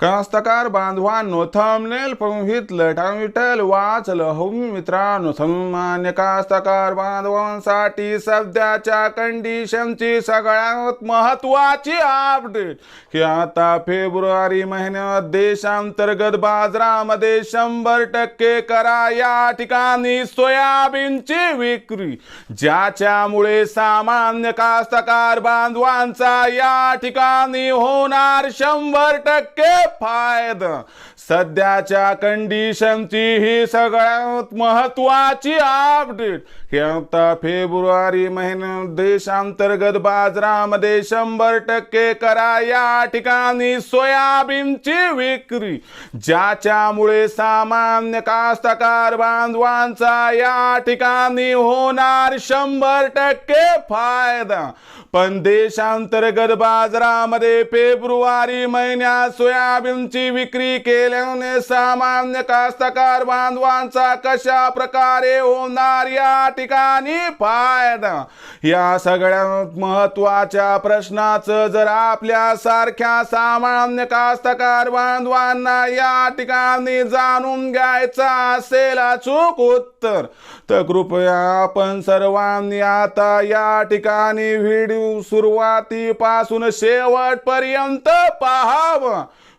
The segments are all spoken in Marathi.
कास्तकार बांधवांनो थंबनेल पंहितलं टायटल वाचलं हो मित्रांनो सन्मान्य कास्तकार बांधवांसाठी सध्याच्या कंडिशनची सगळ्यात महत्वाची अपडेट की आता फेब्रुवारी महिन्यात देशांतर्गत बाजारामध्ये शंभर टक्के करा या ठिकाणी सोयाबीनची विक्री. ज्याच्यामुळे सामान्य कास्तकार बांधवांचा या ठिकाणी होणार शंभर टक्के फायदा. सध्याच्या कंडिशनची ही सगळ्यात महत्वाची अपडेट की आता फेब्रुवारी महिन्यात देशांतर्गत बाजारामध्ये शंभर टक्के करा या ठिकाणी सोयाबीनची विक्री. ज्याच्यामुळे सामान्य कास्तकार बांधवांचा या ठिकाणी होणार शंभर टक्के फायदा. पण देशांतर्गत बाजारामध्ये फेब्रुवारी महिन्यात सोयाबीन सोयाबीनची विक्री केल्याने सामान्य कास्तकार बांधवांचा कशा प्रकारे होणार या ठिकाणी फायदा? या सगळ्यात महत्त्वाच्या प्रश्नाचं जर आपल्या सारख्या सामान्य कास्तकार बांधवांना या ठिकाणी जाणून घ्यायचा असेल अचूक उत्तर तर कृपया आपण सर्वांनी आता या ठिकाणी व्हिडिओ सुरुवातीपासून शेवटपर्यंत पाहावं.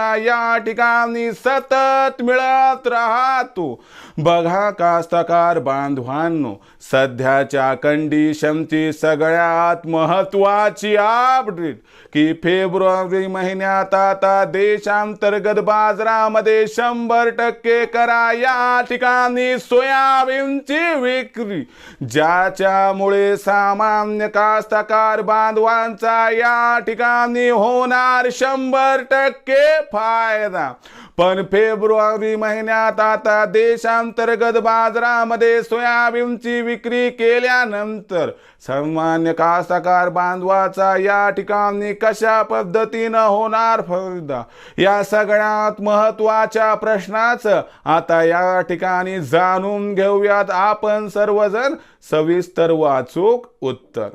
या ठिकाणी सतत मिळत राहतो. बघा कास्तकार बांधवांनो सध्याच्या कंडिशनची सगळ्यात महत्वाची अपडेट की फेब्रुवारी महिन्यात आता देशांतर्गत बाजारामध्ये शंभर टक्के करा या ठिकाणी सोयाबीनची विक्री. ज्याच्यामुळे सामान्य कास्तकार बांधवांचा या ठिकाणी होणार शंभर टक्के फायदा. पण फेब्रुवारी महिन्यात आता देशांतर्गत बाजारामध्ये सोयाबीनची विक्री केल्यानंतर सामान्य कास्तकार बांधवाचा या ठिकाणी कशा पद्धतीनं होणार फायदा? या सगळ्यात महत्त्वाच्या प्रश्नाचं आता या ठिकाणी जाणून घेऊयात आपण सर्वजण. सविस्तर वाचूक उत्तर.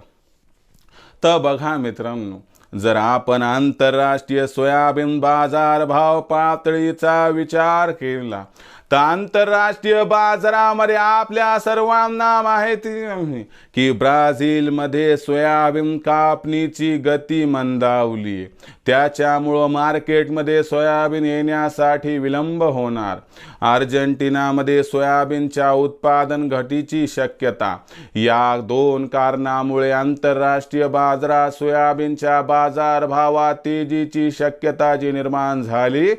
तर बघा मित्रांनो जर आपण आंतरराष्ट्रीय सोयाबीन बाजार भाव पातळीचा विचार केला तर आंतरराष्ट्रीय बाजारामध्ये आपल्या सर्वांना माहिती आहे की ब्राझीलमध्ये सोयाबीन कापणीची गती मंदावली. त्याच्यामुळं मार्केटमध्ये सोयाबीन येण्यासाठी विलंब होणार. अर्जेंटिनामध्ये सोयाबीनच्या उत्पादन घटीची शक्यता. या दोन कारणामुळे आंतरराष्ट्रीय बाजारात सोयाबीनच्या बाजारभावात तेजीची शक्यता जी निर्माण झाली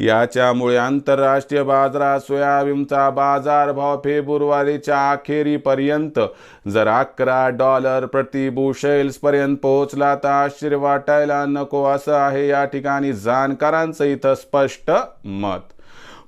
याच्यामुळे आंतरराष्ट्रीय बाजारात सोयाबीनचा बाजारभाव फेब्रुवारीच्या अखेरीपर्यंत जर अकरा डॉलर प्रति बुशेल्स पर्यंत पोहोचला. तर आश्चर्य वाटायला नको असं आहे या ठिकाणी जाणकारांचं इथं स्पष्ट मत.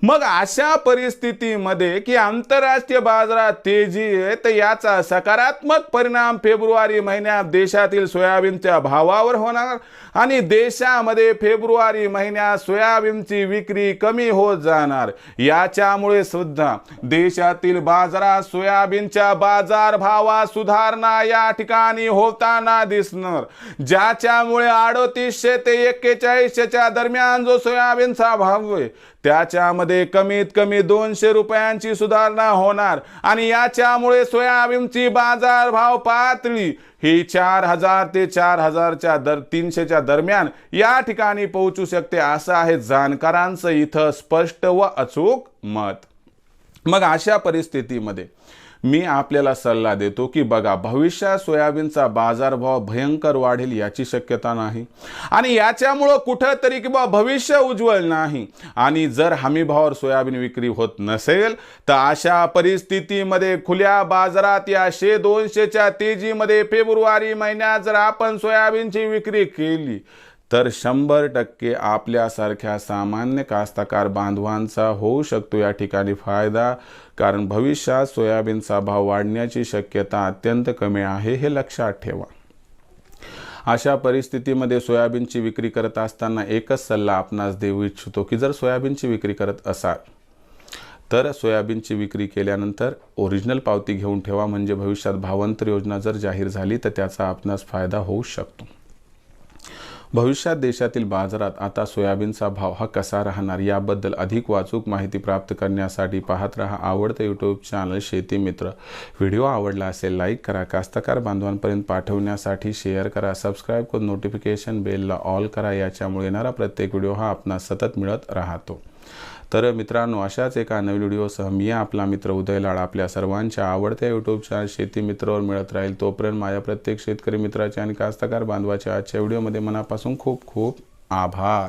मग अशा परिस्थितीमध्ये की आंतरराष्ट्रीय बाजारात तेजी आहे तर याचा सकारात्मक परिणाम फेब्रुवारी महिन्यात देशातील सोयाबीनच्या भावावर होणार आणि देशामध्ये फेब्रुवारी महिन्यात सोयाबीनची विक्री कमी होत जाणार. याच्यामुळे सुद्धा देशातील बाजारात सोयाबीनच्या बाजार भावात सुधारणा या ठिकाणी होताना दिसणार. ज्याच्यामुळे अडोतीसशे ते एक्केचाळीसच्या दरम्यान जो सोयाबीनचा भाव आहे त्याच्यामध्ये कमीत कमी दोनशे रुपयांची सुधारणा होणार. आणि याच्यामुळे सोयाबीनची बाजारभाव पातळी ही चार हजार ते चार हजारच्या दर तीनशेच्या दरम्यान या ठिकाणी पोहोचू शकते असं आहे जाणकारांचं इथं स्पष्ट व अचूक मत. मग अशा परिस्थितीमध्ये मी आपल्याला सल्ला देतो की बघा भविष्यात सोयाबीनचा बाजारभाव भयंकर वाढेल याची शक्यता नाही. आणि याच्यामुळं कुठंतरी किंवा भविष्य उज्ज्वल नाही. आणि जर हमीभावावर सोयाबीन विक्री होत नसेल तर अशा परिस्थितीमध्ये खुल्या बाजारात या शे दोनशेच्या तेजीमध्ये फेब्रुवारी महिन्यात जर आपण सोयाबीनची विक्री केली तर शंभर टक्के आपल्यासारख्या सामान्य कास्तकार बांधवांचा होऊ शकतो या ठिकाणी फायदा कारण भविष्यात सोयाबीनचा भाव वाढण्याची शक्यता अत्यंत कमी आहे हे लक्षात ठेवा. अशा परिस्थितीमध्ये सोयाबीनची विक्री करत असताना एकच सल्ला आपणास देऊ इच्छितो की जर सोयाबीनची विक्री करत असाल तर सोयाबीनची विक्री केल्यानंतर ओरिजिनल पावती घेऊन ठेवा. म्हणजे भविष्यात भावांतर योजना जर जाहीर झाली तर त्याचा आपणास फायदा होऊ शकतो. भविष्यात देशातील बाजारात आता सोयाबीनचा भाव हा कसा राहणार याबद्दल अधिक वाचूक माहिती प्राप्त करण्यासाठी पाहत रहा आवडतं यूट्यूब चॅनल शेती मित्र. व्हिडिओ आवडला असेल लाईक करा. कास्तकार बांधवांपर्यंत पाठवण्यासाठी शेअर करा. सबस्क्राईब करून नोटिफिकेशन बेलला ऑल करा. याच्यामुळे येणारा प्रत्येक व्हिडिओ हा आपणास सतत मिळत राहतो. तर मित्रांनो अशाच एका नवीन व्हिडिओसह मी आपला मित्र उदय लाड. आपल्या सर्वांच्या आवडत्या यूट्यूब चॅनल शेती मित्रावर मिळत राहील. तोपर्यंत माझ्या प्रत्येक शेतकरी मित्राचे आणि कास्तकार बांधवाच्या आजच्या व्हिडिओमध्ये मनापासून खूप खूप आभार.